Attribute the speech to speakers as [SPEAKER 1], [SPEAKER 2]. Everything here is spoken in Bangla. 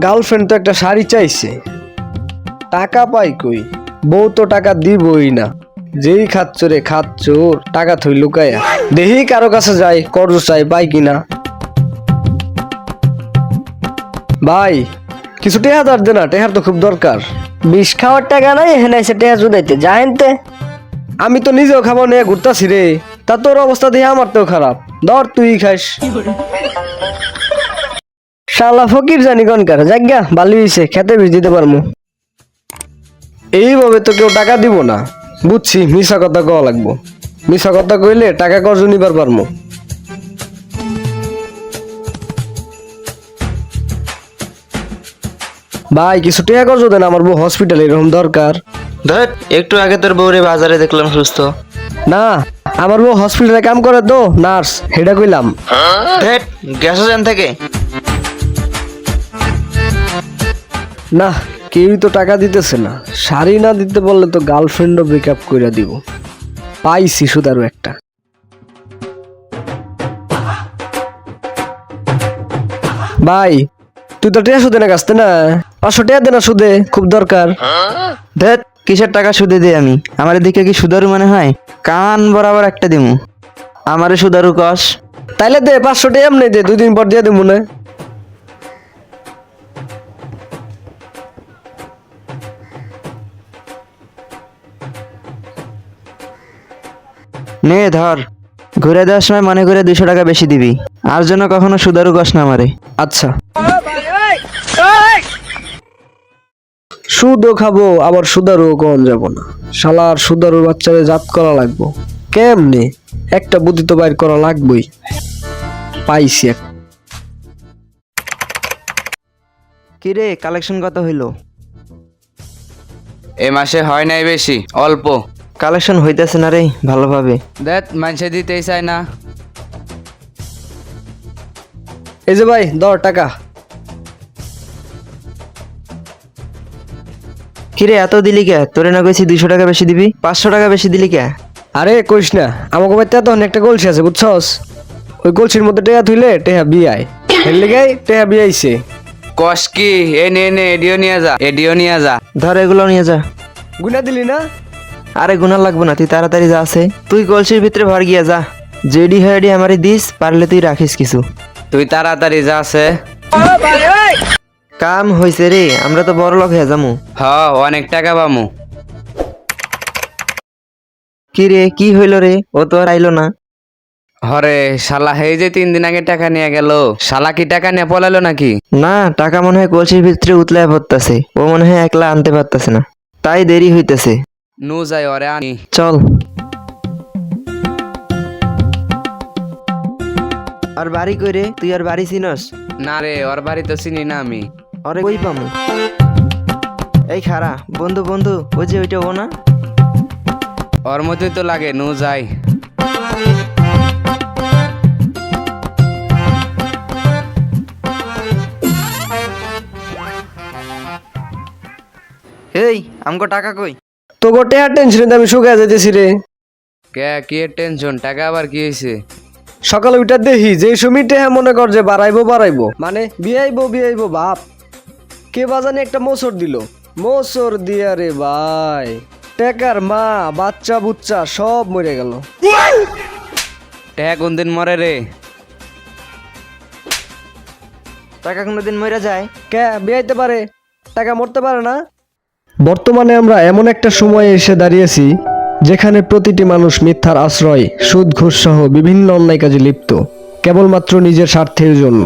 [SPEAKER 1] গার্লফ্রেন্ড তো একটা শাড়ি চাইছে। টাকা পাই কই? বউ তো টাকা দিবই না। যেই খাচ্ছ রে খাচ্ছ টাকা থই লুকায়া। দেহি কারও কাছে যাই কর্জ চাই পাই কিনা। ভাই কিছু টেহা টেহাদার দে না টেহার তো খুব দরকার।
[SPEAKER 2] বিষ খাওয়ার টাকা নাই এখানে এসে টেয়া জুদাইতে জানেনতে
[SPEAKER 1] আমি তো নিজেও খাবার নিয়ে ঘুরতাছি রে। তা তোর অবস্থা দেখে আমার তো খারাপ। ধর তুই খাস।
[SPEAKER 2] শালা ফকির জানি কনকার জায়গা বালি হইছে খেতে বীজ দিতে পারমু।
[SPEAKER 1] এইভাবে তো কেউ টাকা দিব না। বুঝছি মিশা কথা কওয়া লাগবো। মিশা কথা কইলে টাকা কর্জ নিবার পারমো? ভাই কিছু টাকা কর্জ দেন? আমার বউ হসপিটালে এরকম দরকার।
[SPEAKER 3] ধর একটু আগে তোর বউরে বাজারে দেখলাম সুস্থ।
[SPEAKER 1] না আমার বউ হসপিটালে কাম করে তো নার্স হেডা কইলাম।
[SPEAKER 3] ধেট গ্যাসও জান থেকে।
[SPEAKER 1] না, কেউই তো টাকা দিতেছে না। শাড়ি না দিতে বললে তো গার্লফ্রেন্ডও ব্রেকআপ করে দিব। পাইছি সুদারও একটা। ভাই, তুই তো টিয়া সুদে না কাছতে না? পাঁচশো টিয়া দে না সুদে, খুব দরকার।
[SPEAKER 3] ধেট কিসের টাকা সুদে দিই আমি? আমার দিকে কি সুদারু মনে হয়? কান বরাবর একটা দিমু। আমারে সুদারু কস।
[SPEAKER 1] তাইলে দে, পাঁচশো টিয়া এমনি দে দুদিন পর দিয়ে দেবো না।
[SPEAKER 3] নে ধর। ঘুরে দেওয়ার সময় মনে করে দুশো টাকা বেশি দিবি। আর জন্য কখনো সুদারু কস না মারে।
[SPEAKER 1] আচ্ছা। সুদও খাব আবার সুদারও কম যাব না। শালার সুদারুর বাচ্চারে জাত করা লাগবো। কেমনে? একটা বুদ্ধি তো বাইর করা লাগবেই। পাইছি এক
[SPEAKER 3] কিরে কালেকশন কত হইল?
[SPEAKER 4] এ মাসে হয় নাই বেশি অল্প।
[SPEAKER 3] কালেকশন হইতেছে না রে ভালোভাবে।
[SPEAKER 4] দেখ মানুষে দিতেই চায় না।
[SPEAKER 1] এই যে ভাই দর টাকা।
[SPEAKER 3] কিরে এত দিলি কে? তোরে না কইছি দুইশো টাকা বেশি দিবি? পাঁচশো টাকা বেশি দিলি কে?
[SPEAKER 1] আরে কইস না আমাকে বাড়িতে তখন একটা গলসি আছে বুঝছস? ওই গলসির মধ্যে টেহা থুইলে টেহা বিয়ায়। এর লেগে টেহা বিয়াইছে।
[SPEAKER 4] কস কি? এ নে নে এডিও নিয়ে যা এডিও নিয়ে যা।
[SPEAKER 3] ধর এগুলো নিয়ে যা।
[SPEAKER 1] গুনা দিলি না?
[SPEAKER 3] আরে গুণা লাগবো না তুই তাড়াতাড়ি যা আছে। তুই কলসির ভিতরে ভর গিয়া যা। জেডি হেডি আমারে দিস পারলে তুই রাখিস কিছু।
[SPEAKER 4] তুই তাড়াতাড়ি যা আছে।
[SPEAKER 3] কাম হইছে রে আমরা তো বড় লোক হয়ে যামু।
[SPEAKER 4] হ অনেক টাকা পামু।
[SPEAKER 3] কি রে কি হইল রে? ও তো আর আইলো না।
[SPEAKER 4] হরে শালা এই যে তিন দিন আগে টাকা নিয়ে গেল। শালা কি টাকা নিয়ে পলালো নাকি?
[SPEAKER 3] না টাকা মনে হয় কলসির ভিতরে উতলায় ভরতাছে। ও মনে হয় একলা আনতে পারতাছে না। তাই দেরি হইতেছে।
[SPEAKER 4] নু যাই ওরে আনি।
[SPEAKER 3] চল। আর বাড়ি কইরে তুই আর বাড়ি চিনস?
[SPEAKER 4] না রে ওর বাড়ি তো চিনি না আমি।
[SPEAKER 3] আরে কই পামু? এই খারা বন্ধু বন্ধু ওই যে ওইটা ও না?
[SPEAKER 4] ওর মতোই তো লাগে নু যাই
[SPEAKER 3] এই আমগো টাকা কই?
[SPEAKER 1] তো গোটে আর টেনশনে আমি শুকায় যেতেছি রে।
[SPEAKER 4] কে কি এর টেনশন টাকা আবার কি হয়েছে
[SPEAKER 1] সকালে উঠা দেখি যে সময় টেহা মনে কর যে বাড়াইবো বাড়াইবো। মানে বিয়াইবো বিয়াইবো বাপ। কে বাজানে একটা মোসর দিল। মোসর দিয়া রে ভাই টেকার মা বাচ্চা বুচ্চা সব মরে গেল।
[SPEAKER 4] টাকা কোন দিন মরে রে?
[SPEAKER 3] টাকা কোনোদিন মরে যায়?
[SPEAKER 1] কে বিয়াইতে পারে। টাকা মরতে পারে না? বর্তমানে আমরা এমন একটা সময়ে এসে দাঁড়িয়েছি, যেখানে প্রতিটি মানুষ মিথ্যার আশ্রয়, সুদ, ঘুষ সহ বিভিন্ন অন্যায় কাজে লিপ্ত, কেবলমাত্র নিজের স্বার্থের জন্য।